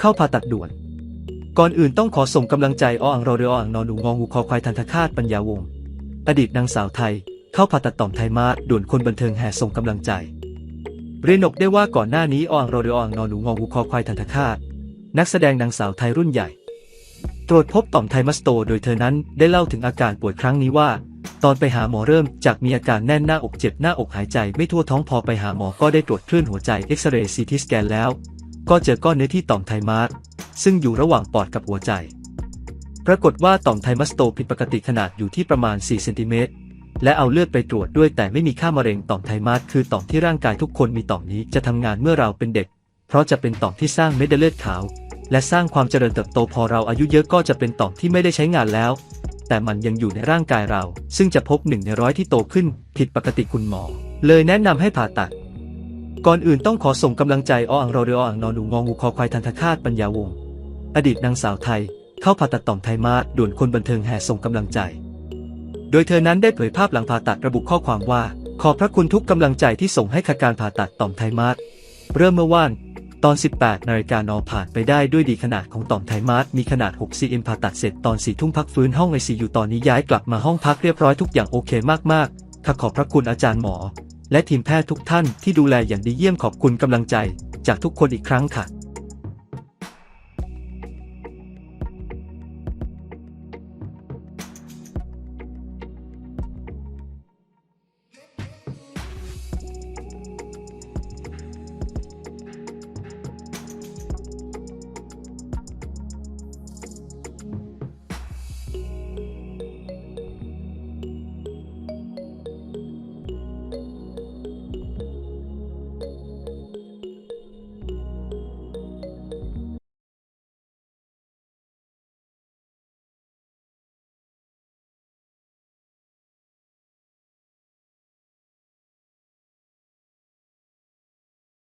เข้าผ่าตัดด่วน ก่อนอื่นต้องขอส่งกำลังใจออ่างรอเรือออ่างนอนหนูงองูคอควายทันทคาตปัญญาวงศ์อดีตนางสาวไทย เข้าผ่าตัดต่อมไทยมาสด่วนคนบันเทิงแห่ส่งกำลังใจ เรนกได้ว่าก่อนหน้านี้ออ่างรอเรือออ่างนอนหนูงองูคอควายทันทคาตนักแสดงนางสาวไทยรุ่นใหญ่ ตรวจพบต่อมไทมัสโต โดยเธอนั้นได้เล่าถึงอาการป่วยครั้งนี้ว่า ตอนไปหาหมอเริ่มจากมีอาการแน่นหน้าอกเจ็บหน้าอกหายใจไม่ทั่วท้องพอไปหาหมอก็ได้ตรวจคลื่นหัวใจเอ็กซเรย์ซีทีสแกนแล้ว ก็เจอก้อนเนื้อที่ต่อมไทมัสซึ่งอยู่ระหว่างปอดกับหัวใจ ปรากฏว่าต่อมไทมัสโตผิดปกติขนาดอยู่ที่ประมาณ 4 เซนติเมตร และเอาเลือดไปตรวจด้วยแต่ไม่มีค่ามะเร็งต่อมไทมัสคือต่อมที่ร่างกายทุกคนมีต่อมนี้จะทำงานเมื่อเราเป็นเด็ก เพราะจะเป็นต่อมที่สร้างเม็ดเลือดขาว และสร้างความเจริญเติบโตพอเราอายุเยอะก็จะเป็นต่อมที่ไม่ได้ใช้งานแล้ว แต่มันยังอยู่ในร่างกายเรา ซึ่งจะพบหนึ่งในร้อยที่โตขึ้นผิดปกติคุณหมอ เลยแนะนำให้ผ่าตัด ก่อนอื่นต้องขอส่งกำลังใจออ่างรอเรืออ่างนอนหนูงองูคอควายทันทคาตปัญญาวงศ์อดีตนางสาวไทย เข้าผ่าตัดต่อมไทมาสด่วนคนบันเทิงแห่ส่งกำลังใจ โดยเธอนั้นได้เผยภาพหลังผ่าตัดระบุข้อความว่า ขอบพระคุณทุกกำลังใจที่ส่งให้กับการผ่าตัดต่อมไทมาสเริ่มเมื่อวานตอน 18 นาฬิกานอผ่านไปได้ด้วยดีขนาดของต่อมไทมาสมีขนาด 6 cm ผ่าตัดเสร็จตอน 4 ทุ่มพักฟื้นห้องไอซียูตอนนี้ย้ายกลับมาห้องพักเรียบร้อยทุกอย่างโอเคมากๆข้าขอบพระคุณอาจารย์หมอ และทีมแพทย์ทุกท่านที่ดูแลอย่างดีเยี่ยมขอบคุณกำลังใจ จากทุกคนอีกครั้งค่ะ